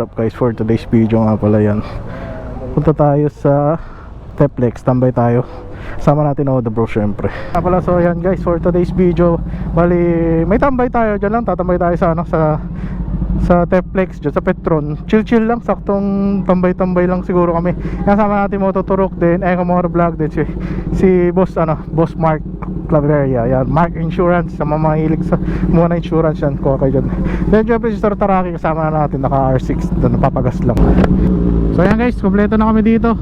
So what is up guys for today's video nga pala yan. Punta tayo sa Teplex, tambay tayo. Sama natin ako the bro syempre. Nga pala so yan guys for today's video Bali may tambay tayo. Dyan lang Tatambay tayo sa ano sa sa Teplex dyan sa Petron. Chill chill lang saktong tambay tambay lang siguro kami. Kasama natin mototurok din Eh kumara vlog din si, si boss ano Boss Mark Claveria. Yan Mark Insurance sa mga mahilig sa muna insurance yan kuha kayo dyan. Then syempre si Sir Taraki kasama na natin naka R6 doon napapagas lang. So yan guys kompleto na kami dito.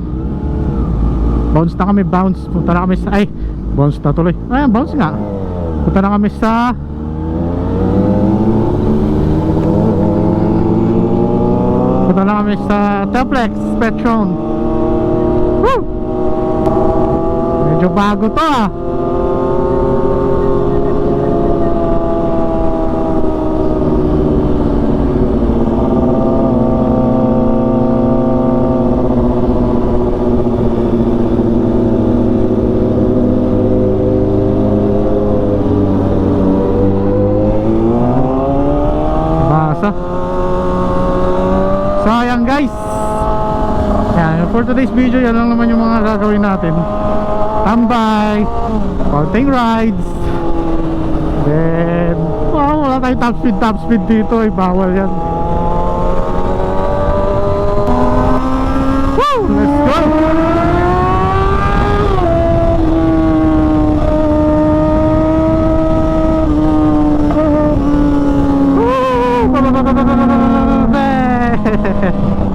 Bounce na kami bounce. Punta na kami sa ay bounce na tuloy. Ay bounce nga. Punta na kami sa punta na kami sa Teplex Petron Woo! medyo bago to ah Basa. So ayan guys. Yan, for today's video, yan lang naman yung mga gagawin natin. Tambay, mountain rides. Then, wow, wala tayong top speed, top speed dito. Eh, bawal yan. Woo! Let's go! Gusto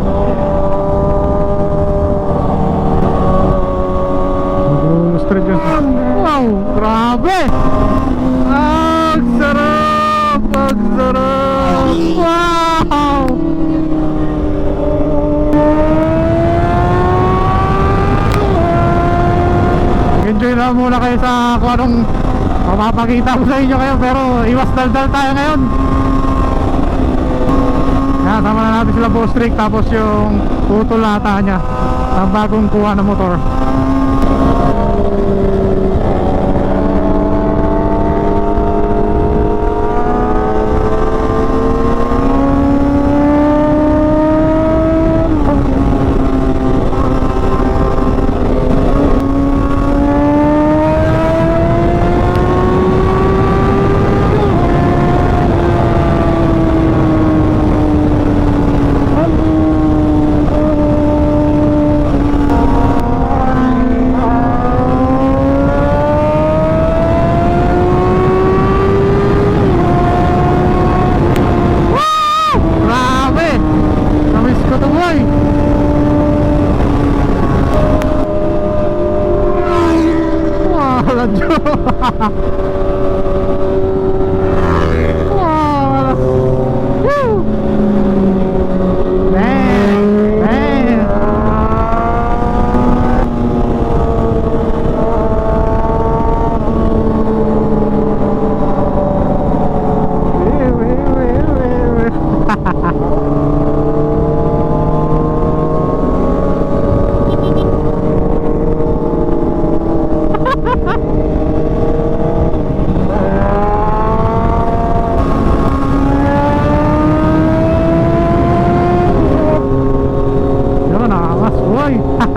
na muna kayo sa kung anong mapapakita ko sa inyo kayo pero iwas daldal tayo ngayon. Yan, sama na natin sila Boss Rick tapos yung putulata niya ng bagong kuha na motor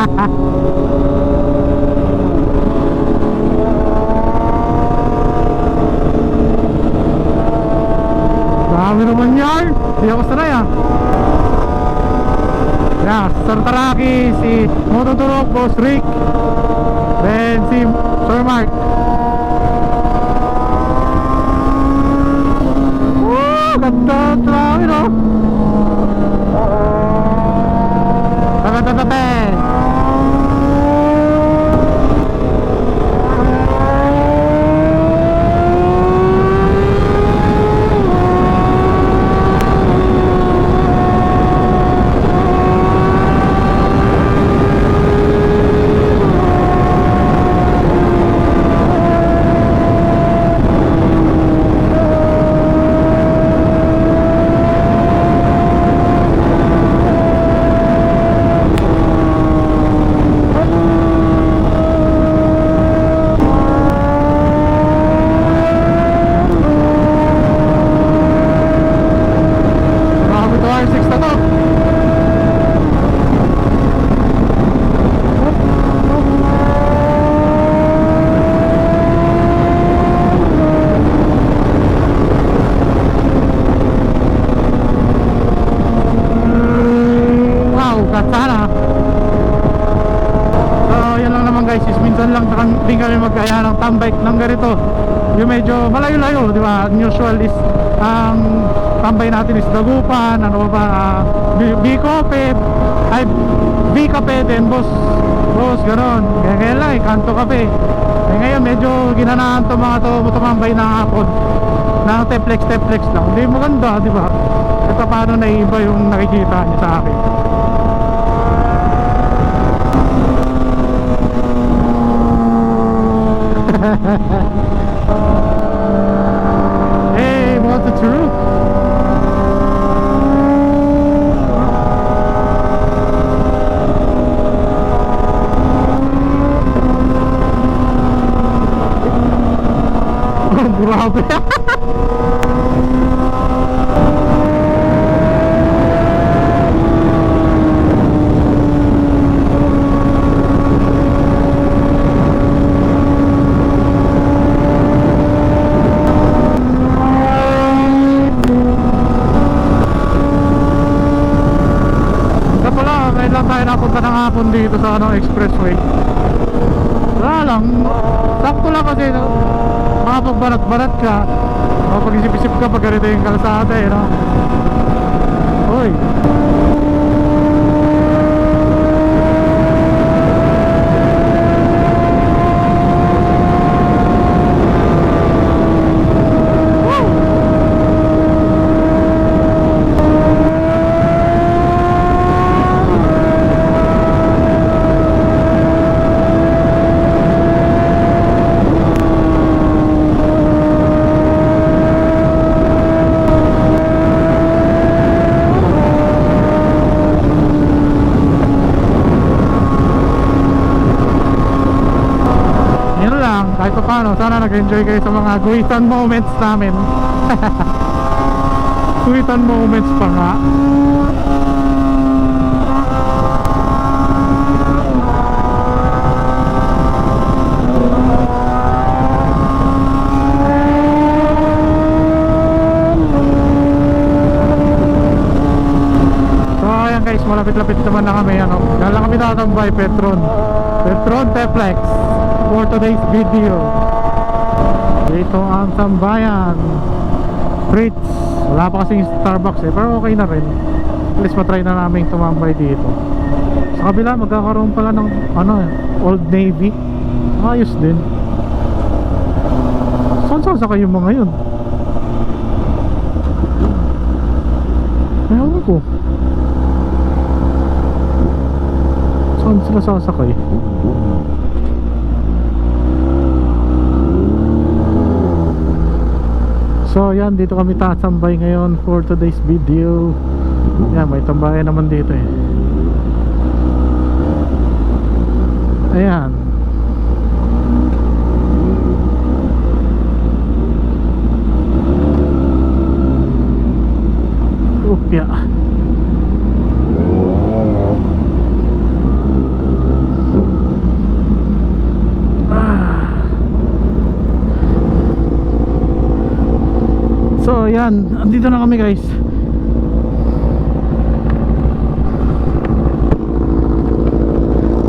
Dami naman yan! Hindi ako sanay ah! Yeah, Sir Taraki, si Mototurok, Boss Rick, then si Sir Mark. Woo! Ganda ang trami, no? Tatatate! Din kami magkaya ng tambike ng ganito. Yung medyo malayo-layo di ba? Usual is ang tambay natin is Dagupan ano ba uh, Bicope ay Bicape din boss. Boss ganon. Kaya kaya lang eh kanto kape. Eh ngayon medyo ginanahan to mga to tumambay na hapon. Ng teplex teplex lang. Hindi maganda di ba? At paano naiiba yung nakikita niyo sa akin Hey, what's the truth? Grabe. Hapon dito sa ano, expressway. Wala lang, sakto lang kasi no, makapagbarat-barat ka, makapag-isip-isip ka pag ganito yung kalsada eh, no? Uy! Yun lang, kahit pa paano, sana nag-enjoy kayo sa mga guwitan moments namin. guwitan moments pa nga. Malapit-lapit naman na kami ano. Dahil kami tatambay Petron. Petron Teplex for today's video. Dito ang tambayan. Fritz. Wala pa kasing Starbucks eh, pero okay na rin. At least matry na namin tumambay dito. Sa kabila magkakaroon pala ng ano, Old Navy. Ayos din. Saan saan sa kayo mga yun? Ewan ko. Saan sila sasakay? So yan, dito kami tatambay ngayon for today's video. Yan, may tambayan naman dito eh. Ayan. Upya So yan, andito na kami guys.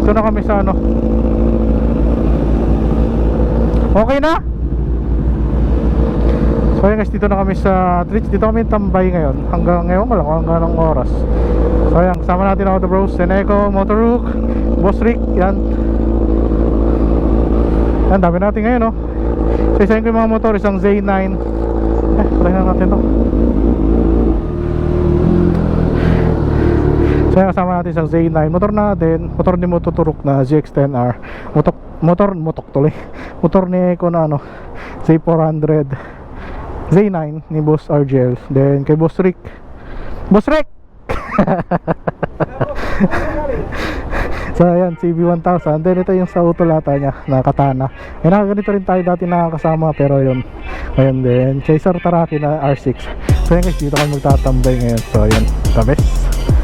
Ito na kami sa ano. Okay na? So yan guys, dito na kami sa Twitch. Dito kami tambay ngayon. Hanggang ngayon wala kung hanggang anong oras. So yan, kasama natin ako the bros Seneco, Motorhook, Boss Rick Yan. Yan, dami natin ngayon no So isahin ko yung mga motor Isang Z9 eh, try na natin to. So yan, kasama natin isang Z9 Motor natin, motor ni Mototurok na ZX-10R Motor, motor, motok tuloy. Motor ni ko na ano Z400 Z9 ni Boss RGL Then kay Boss Rick. Boss Rick! so ayan, CB1000 Then ito yung sa utulata niya na katana. Eh nakaganito rin tayo dati nakakasama Pero yun Ngayon din. Chaser Taraki na R6 So yun guys, dito kami magtatambay ngayon. So yun, the best